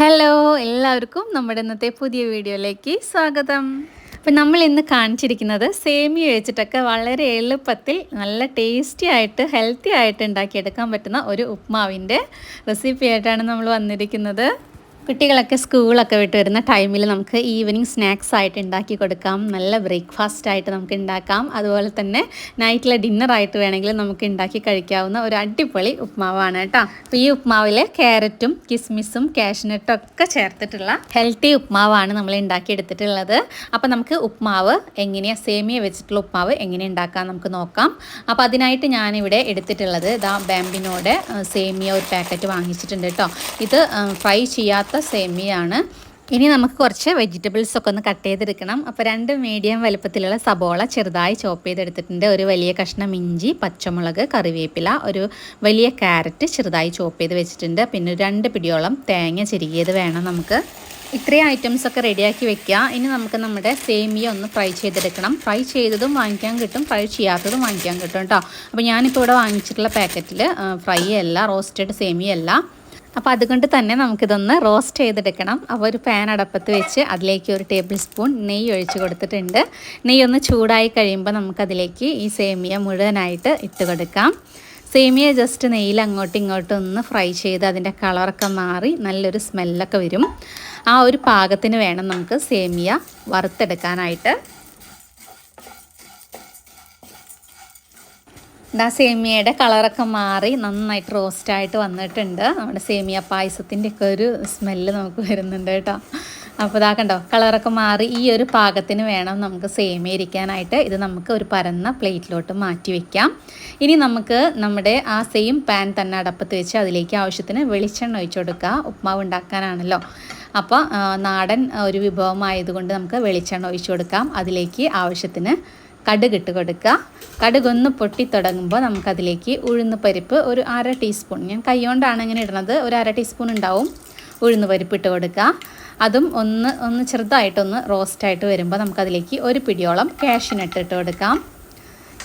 Hello എല്ലാവർക്കും നമ്മുടെ ഇന്നത്തെ പുതിയ വീഡിയോയിലേക്ക് സ്വാഗതം. അപ്പം നമ്മൾ ഇന്ന് കാണിച്ചിരിക്കുന്നത് സേമിയ വെച്ചിട്ടൊക്കെ വളരെ എളുപ്പത്തിൽ നല്ല ടേസ്റ്റി ആയിട്ട് ഹെൽത്തി ആയിട്ട് ഉണ്ടാക്കിയെടുക്കാൻ പറ്റുന്ന ഒരു ഉപ്മാവിന്റെ റെസിപ്പി ആയിട്ടാണ് നമ്മൾ വന്നിരിക്കുന്നത്. കുട്ടികളൊക്കെ സ്കൂളൊക്കെ വിട്ട് വരുന്ന ടൈമിൽ നമുക്ക് ഈവനിങ് സ്നാക്സ് ആയിട്ട് ഉണ്ടാക്കി കൊടുക്കാം. നല്ല ബ്രേക്ക്ഫാസ്റ്റ് ആയിട്ട് നമുക്ക് ഉണ്ടാക്കാം. അതുപോലെ തന്നെ നൈറ്റിലെ ഡിന്നർ ആയിട്ട് വേണമെങ്കിൽ നമുക്ക് ഉണ്ടാക്കി കഴിക്കാവുന്ന ഒരു അടിപൊളി ഉപ്മാവാണ് കേട്ടോ. അപ്പോൾ ഈ ഉപ്മാവിൽ ക്യാരറ്റും കിസ്മിസും കാഷ്നട്ടും ഒക്കെ ചേർത്തിട്ടുള്ള ഹെൽത്തി ഉപ്മാവാണ് നമ്മൾ ഉണ്ടാക്കിയെടുത്തിട്ടുള്ളത്. അപ്പോൾ നമുക്ക് ഉപ്മാവ് എങ്ങനെയാണ് സേമിയ വെച്ചിട്ടുള്ള ഉപ്മാവ് എങ്ങനെ ഉണ്ടാക്കാം നമുക്ക് നോക്കാം. അപ്പോൾ അതിനായിട്ട് ഞാനിവിടെ എടുത്തിട്ടുള്ളത് ഇതാ ബാമ്പിനോടെ സേമിയ ഒരു പാക്കറ്റ് വാങ്ങിച്ചിട്ടുണ്ട് കേട്ടോ. ഇത് ഫ്രൈ ചെയ്യാത്ത സേമിയാണ്. ഇനി നമുക്ക് കുറച്ച് വെജിറ്റബിൾസ് ഒക്കെ ഒന്ന് കട്ട് ചെയ്തെടുക്കണം. അപ്പോൾ രണ്ട് മീഡിയം വലുപ്പത്തിലുള്ള സബോള ചെറുതായി ചോപ്പ് ചെയ്തെടുത്തിട്ടുണ്ട്. ഒരു വലിയ കഷ്ണം ഇഞ്ചി പച്ചമുളക് കറിവേപ്പില ഒരു വലിയ ക്യാരറ്റ് ചെറുതായി ചോപ്പ് ചെയ്ത് വെച്ചിട്ടുണ്ട്. പിന്നെ രണ്ട് പിടിയോളം തേങ്ങ ചെരുകിയത് വേണം നമുക്ക്. ഇത്രയും ഐറ്റംസ് ഒക്കെ റെഡിയാക്കി വെക്കുക ഇനി നമുക്ക് നമ്മുടെ സേമിയ ഒന്ന് ഫ്രൈ ചെയ്തെടുക്കണം. ഫ്രൈ ചെയ്തതും വാങ്ങിക്കാൻ കിട്ടും ഫ്രൈ ചെയ്യാത്തതും വാങ്ങിക്കാൻ കിട്ടും കേട്ടോ അപ്പോൾ ഞാനിപ്പോൾ ഇവിടെ വാങ്ങിച്ചിട്ടുള്ള പാക്കറ്റിൽ ഫ്രൈ അല്ല റോസ്റ്റഡ് സേമിയ അല്ല. അപ്പോൾ അതുകൊണ്ട് തന്നെ നമുക്കിതൊന്ന് റോസ്റ്റ് ചെയ്തെടുക്കണം. അപ്പോൾ ഒരു പാൻ അടപ്പത്ത് വെച്ച് അതിലേക്ക് ഒരു ടേബിൾ സ്പൂൺ നെയ്യ് ഒഴിച്ച് കൊടുത്തിട്ടുണ്ട്. നെയ്യ് ഒന്ന് ചൂടായി കഴിയുമ്പോൾ നമുക്കതിലേക്ക് ഈ സേമിയ മുഴുവനായിട്ട് ഇട്ട് കൊടുക്കാം. സേമിയ ജസ്റ്റ് നെയ്യിൽ അങ്ങോട്ടും ഇങ്ങോട്ടും ഒന്ന് ഫ്രൈ ചെയ്ത് അതിന്റെ കളറൊക്കെ മാറി നല്ലൊരു സ്മെല്ലൊക്കെ വരും. ആ ഒരു പാകത്തിന് വേണം നമുക്ക് സേമിയ വറുത്തെടുക്കാനായിട്ട്. ഇതാ സേമിയയുടെ കളറൊക്കെ മാറി നന്നായിട്ട് റോസ്റ്റായിട്ട് വന്നിട്ടുണ്ട്. നമ്മുടെ സേമിയ പായസത്തിന്റെ ഒക്കെ ഒരു സ്മെല്ല് നമുക്ക് വരുന്നുണ്ട് കേട്ടോ. അപ്പോൾ ഇതാ കണ്ടോ കളറൊക്കെ മാറി ഈ ഒരു പാകത്തിന് വേണം നമുക്ക് സേമിയ ഇരിക്കാനായിട്ട്. ഇത് നമുക്ക് ഒരു പരന്ന പ്ലേറ്റിലോട്ട് മാറ്റി വയ്ക്കാം ഇനി നമുക്ക് നമ്മുടെ ആ സെയിം പാൻ തന്നെ അടപ്പത്ത് വെച്ച് അതിലേക്ക് ആവശ്യത്തിന് വെളിച്ചെണ്ണ ഒഴിച്ചു കൊടുക്കുക ഉപ്മാവ് ഉണ്ടാക്കാനാണല്ലോ. അപ്പോൾ നാടൻ ഒരു വിഭവമായതുകൊണ്ട് നമുക്ക് വെളിച്ചെണ്ണ ഒഴിച്ചു കൊടുക്കാം. അതിലേക്ക് ആവശ്യത്തിന് കടുക് ഇട്ട് കൊടുക്കുക. കടുകൊന്ന് പൊട്ടി തുടങ്ങുമ്പോൾ നമുക്കതിലേക്ക് ഉഴുന്ന് പരിപ്പ് ഒരു അര ടീസ്പൂൺ ഞാൻ കൈകൊണ്ടാണ് ഇങ്ങനെ ഇടുന്നത്. ഒരു അര ടീസ്പൂൺ ഉണ്ടാവും. ഉഴുന്ന് പരിപ്പ് ഇട്ട് കൊടുക്കുക. അതും ഒന്ന് ഒന്ന് ചെറുതായിട്ടൊന്ന് റോസ്റ്റായിട്ട് വരുമ്പോൾ നമുക്കതിലേക്ക് ഒരു പിടിയോളം കാഷ്യൂനട്ട് ഇട്ട് കൊടുക്കാം.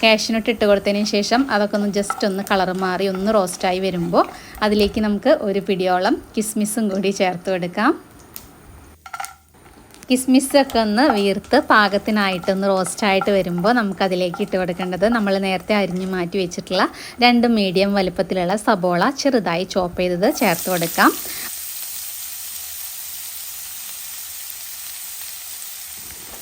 കാഷ്യൂനട്ട് ഇട്ട് കൊടുത്തതിന് ശേഷം അതൊക്കെ ഒന്ന് ജസ്റ്റ് ഒന്ന് കളർ മാറി ഒന്ന് റോസ്റ്റായി വരുമ്പോൾ അതിലേക്ക് നമുക്ക് ഒരു പിടിയോളം കിസ്മിസും കൂടി ചേർത്ത് കൊടുക്കാം. കിസ്മിസൊക്കെ ഒന്ന് വീർത്ത് പാകത്തിനായിട്ടൊന്ന് റോസ്റ്റായിട്ട് വരുമ്പോൾ നമുക്കതിലേക്ക് ഇട്ട് കൊടുക്കേണ്ടത് നമ്മൾ നേരത്തെ അരിഞ്ഞു മാറ്റി വെച്ചിട്ടുള്ള രണ്ട് മീഡിയം വലുപ്പത്തിലുള്ള സബോള ചെറുതായി ചോപ്പ് ചെയ്തത് ചേർത്ത് കൊടുക്കാം.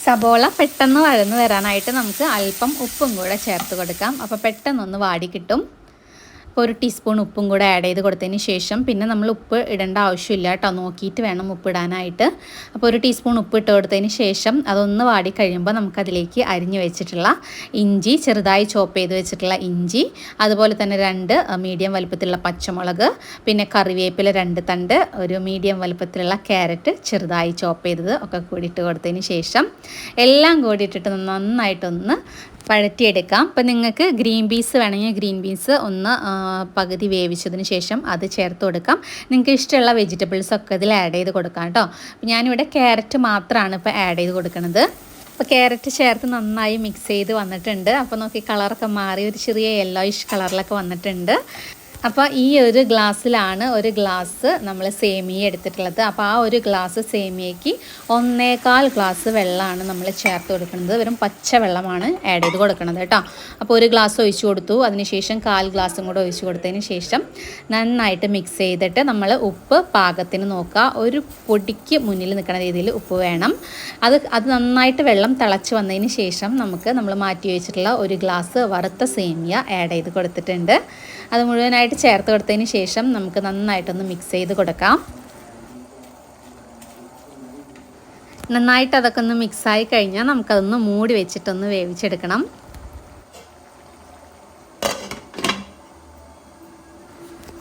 സബോള പെട്ടെന്ന് വഴന്നു വരാനായിട്ട് നമുക്ക് അല്പം ഉപ്പും കൂടെ ചേർത്ത് കൊടുക്കാം. അപ്പോൾ പെട്ടെന്നൊന്ന് വാടി കിട്ടും. ഒരു ടീസ്പൂൺ ഉപ്പും കൂടെ ആഡ് ചെയ്ത് കൊടുത്തതിന് ശേഷം പിന്നെ നമ്മൾ ഉപ്പ് ഇടേണ്ട ആവശ്യമില്ല കേട്ടോ. നോക്കിയിട്ട് വേണം ഉപ്പ് ഇടാനായിട്ട്. അപ്പോൾ ഒരു ടീസ്പൂൺ ഉപ്പ് ഇട്ട് കൊടുത്തതിന് ശേഷം അതൊന്ന് വാടി കഴിയുമ്പോൾ നമുക്കതിലേക്ക് അരിഞ്ഞു വെച്ചിട്ടുള്ള ഇഞ്ചി ചെറുതായി ചോപ്പ് ചെയ്ത് വെച്ചിട്ടുള്ള ഇഞ്ചി അതുപോലെ തന്നെ രണ്ട് മീഡിയം വലുപ്പത്തിലുള്ള പച്ചമുളക് പിന്നെ കറിവേപ്പില രണ്ട് തണ്ട് ഒരു മീഡിയം വലുപ്പത്തിലുള്ള ക്യാരറ്റ് ചെറുതായി ചോപ്പ് ചെയ്തത് ഒക്കെ കൂടി ഇട്ട് കൊടുത്തതിന് ശേഷം എല്ലാം കൂടി ഇട്ടിട്ട് നന്നായിട്ടൊന്ന് പഴറ്റിയെടുക്കാം. അപ്പം നിങ്ങൾക്ക് ഗ്രീൻ പീസ് വേണമെങ്കിൽ ഗ്രീൻ പീസ് ഒന്ന് പകുതി വേവിച്ചതിന് ശേഷം അത് ചേർത്ത് കൊടുക്കാം. നിങ്ങൾക്ക് ഇഷ്ടമുള്ള വെജിറ്റബിൾസ് ഒക്കെ ഇതിൽ ആഡ് ചെയ്ത് കൊടുക്കാം കേട്ടോ. ഞാനിവിടെ ക്യാരറ്റ് മാത്രമാണ് ഇപ്പോൾ ആഡ് ചെയ്ത് കൊടുക്കുന്നത് അപ്പോൾ ക്യാരറ്റ് ചേർത്ത് നന്നായി മിക്സ് ചെയ്ത് വന്നിട്ടുണ്ട്. അപ്പോൾ നോക്കി കളറൊക്കെ മാറി. ഒരു ചെറിയ യെല്ലോയിഷ് കളറിലൊക്കെ വന്നിട്ടുണ്ട്. അപ്പോൾ ഈ ഒരു ഗ്ലാസ്സിലാണ് ഒരു ഗ്ലാസ് നമ്മൾ സേമിയ എടുത്തിട്ടുള്ളത്. അപ്പോൾ ആ ഒരു ഗ്ലാസ് സേമിയയ്ക്ക് ഒന്നേകാൽ ഗ്ലാസ് വെള്ളമാണ് നമ്മൾ ചേർത്ത് കൊടുക്കുന്നത്. വെറും പച്ച വെള്ളമാണ് ആഡ് ചെയ്ത് കൊടുക്കുന്നത് കേട്ടോ. അപ്പോൾ ഒരു ഗ്ലാസ് ഒഴിച്ച് കൊടുത്തു. അതിനുശേഷം കാൽ ഗ്ലാസും കൂടെ ഒഴിച്ച് കൊടുത്തതിന് ശേഷം നന്നായിട്ട് മിക്സ് ചെയ്തിട്ട് നമ്മൾ ഉപ്പ് പാകത്തിന് നോക്കുക. ഒരു പൊടിക്ക് മുന്നിൽ നിൽക്കുന്ന രീതിയിൽ ഉപ്പ് വേണം. അത് അത് നന്നായിട്ട് വെള്ളം തിളച്ച് വന്നതിന് ശേഷം നമുക്ക് നമ്മൾ മാറ്റി വെച്ചിട്ടുള്ള ഒരു ഗ്ലാസ് വറുത്ത സേമിയ ആഡ് ചെയ്ത് കൊടുത്തിട്ടുണ്ട്. അത് മുഴുവനായിട്ട് ചേർത്ത് കൊടുത്തതിന് ശേഷം നമുക്ക് നന്നായിട്ടൊന്ന് മിക്സ് ചെയ്ത് കൊടുക്കാം. നന്നായിട്ട് അതൊക്കെ ഒന്ന് മിക്സായി കഴിഞ്ഞാൽ നമുക്കതൊന്ന് മൂടി വെച്ചിട്ടൊന്ന് വേവിച്ചെടുക്കണം.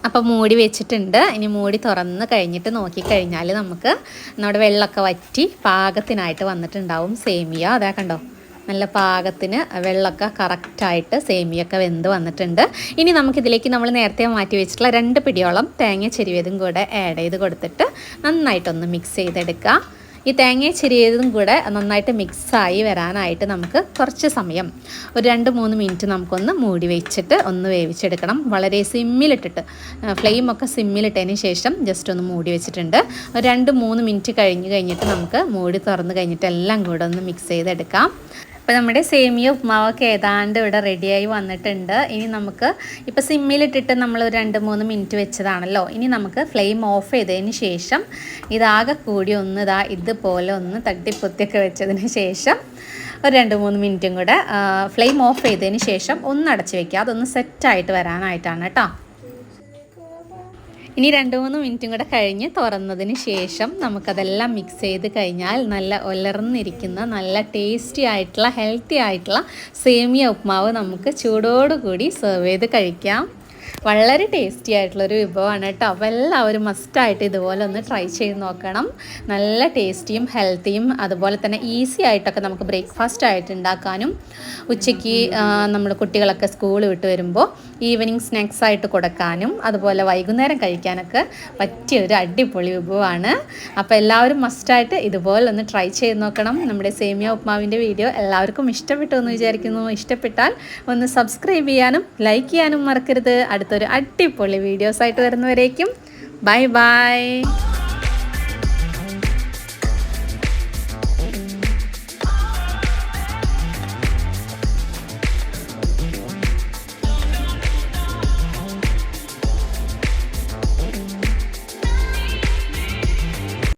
അപ്പോൾ മൂടി വെച്ചിട്ടുണ്ട്. ഇനി മൂടി തുറന്ന് കഴിഞ്ഞിട്ട് നോക്കിക്കഴിഞ്ഞാൽ നമുക്ക് നമ്മുടെ വെള്ളമൊക്കെ വറ്റി പാകത്തിനായിട്ട് വന്നിട്ടുണ്ടാവും സേമിയ. അതാ കണ്ടോ? നല്ല പാകത്തിന് വെള്ളമൊക്കെ കറക്റ്റായിട്ട് സേമിയൊക്കെ വെന്ത് വന്നിട്ടുണ്ട്. ഇനി നമുക്കിതിലേക്ക് നമ്മൾ നേരത്തെ മാറ്റി വെച്ചിട്ടുള്ള രണ്ട് പിടിയോളം തേങ്ങ ചെരുവിയതും കൂടെ ആഡ് ചെയ്ത് കൊടുത്തിട്ട് നന്നായിട്ടൊന്ന് മിക്സ് ചെയ്തെടുക്കുക ഈ തേങ്ങ ചെരിയതും കൂടെ നന്നായിട്ട് മിക്സായി വരാനായിട്ട് നമുക്ക് കുറച്ച് സമയം ഒരു രണ്ട് മൂന്ന് മിനിറ്റ് നമുക്കൊന്ന് മൂടി വെച്ചിട്ട് ഒന്ന് വേവിച്ചെടുക്കണം. വളരെ സിമ്മിലിട്ടിട്ട് ഫ്ലെയിമൊക്കെ സിമ്മിലിട്ടതിന് ശേഷം ജസ്റ്റ് ഒന്ന് മൂടി വെച്ചിട്ടുണ്ട്. ഒരു രണ്ട് മൂന്ന് മിനിറ്റ് കഴിഞ്ഞ് കഴിഞ്ഞിട്ട് നമുക്ക് മൂടി തുറന്ന് കഴിഞ്ഞിട്ട് എല്ലാം കൂടെ ഒന്ന് മിക്സ് ചെയ്തെടുക്കാം. അപ്പോൾ നമ്മുടെ സേമിയ ഉപ്മാവൊക്കെ ഏതാണ്ട് ഇവിടെ റെഡിയായി വന്നിട്ടുണ്ട്. ഇനി നമുക്ക് ഇപ്പോൾ സിമ്മിലിട്ടിട്ട് നമ്മൾ ഒരു രണ്ട് മൂന്ന് മിനിറ്റ് വെച്ചതാണല്ലോ. ഇനി നമുക്ക് ഫ്ലെയിം ഓഫ് ചെയ്തതിന് ശേഷം ഇതാകെ കൂടി ഒന്ന് ഇതാ ഇതുപോലെ ഒന്ന് തട്ടിപ്പൊത്തിയൊക്കെ വെച്ചതിന് ശേഷം ഒരു രണ്ട് മൂന്ന് മിനിറ്റും കൂടെ ഫ്ലെയിം ഓഫ് ചെയ്തതിന് ശേഷം ഒന്ന് അടച്ച് വെക്കുക. അതൊന്ന് സെറ്റായിട്ട് വരാനായിട്ടാണ് കേട്ടോ. ഇനി രണ്ട് മൂന്ന് മിനിറ്റും കൂടെ കഴിഞ്ഞ് തുറന്നതിന് ശേഷം നമുക്കതെല്ലാം മിക്സ് ചെയ്ത് കഴിഞ്ഞാൽ നല്ല ഒലർന്നിരിക്കുന്ന നല്ല ടേസ്റ്റി ആയിട്ടുള്ള ഹെൽത്തി ആയിട്ടുള്ള സേമിയ ഉപ്മാവ് നമുക്ക് ചൂടോടുകൂടി സെർവ് ചെയ്ത് കഴിക്കാം. വളരെ ടേസ്റ്റി ആയിട്ടുള്ളൊരു വിഭവമാണ് കേട്ടോ. അപ്പോൾ എല്ലാവരും മസ്റ്റായിട്ട് ഇതുപോലെ ഒന്ന് ട്രൈ ചെയ്ത് നോക്കണം. നല്ല ടേസ്റ്റിയും ഹെൽത്തിയും അതുപോലെ തന്നെ ഈസി ആയിട്ടൊക്കെ നമുക്ക് ബ്രേക്ക്ഫാസ്റ്റ് ആയിട്ട് ഉണ്ടാക്കാനും. ഉച്ചയ്ക്ക് നമ്മൾ കുട്ടികളൊക്കെ സ്കൂൾ വിട്ട് വരുമ്പോൾ ഈവനിങ് സ്നാക്സ് ആയിട്ട് കൊടുക്കാനും അതുപോലെ വൈകുന്നേരം കഴിക്കാനൊക്കെ പറ്റിയ ഒരു അടിപൊളി വിഭവമാണ്. അപ്പോൾ എല്ലാവരും മസ്റ്റായിട്ട് ഇതുപോലെ ഒന്ന് ട്രൈ ചെയ്ത് നോക്കണം. നമ്മുടെ സേമിയ ഉപ്മാവിന്റെ വീഡിയോ എല്ലാവർക്കും ഇഷ്ടപ്പെട്ടു എന്ന് വിചാരിക്കുന്നു. ഇഷ്ടപ്പെട്ടാൽ ഒന്ന് സബ്സ്ക്രൈബ് ചെയ്യാനും ലൈക്ക് ചെയ്യാനും മറക്കരുത്. അടുത്തൊരു അടിപൊളി വീഡിയോസായിട്ട് വരുന്നവരേക്കും. Bye bye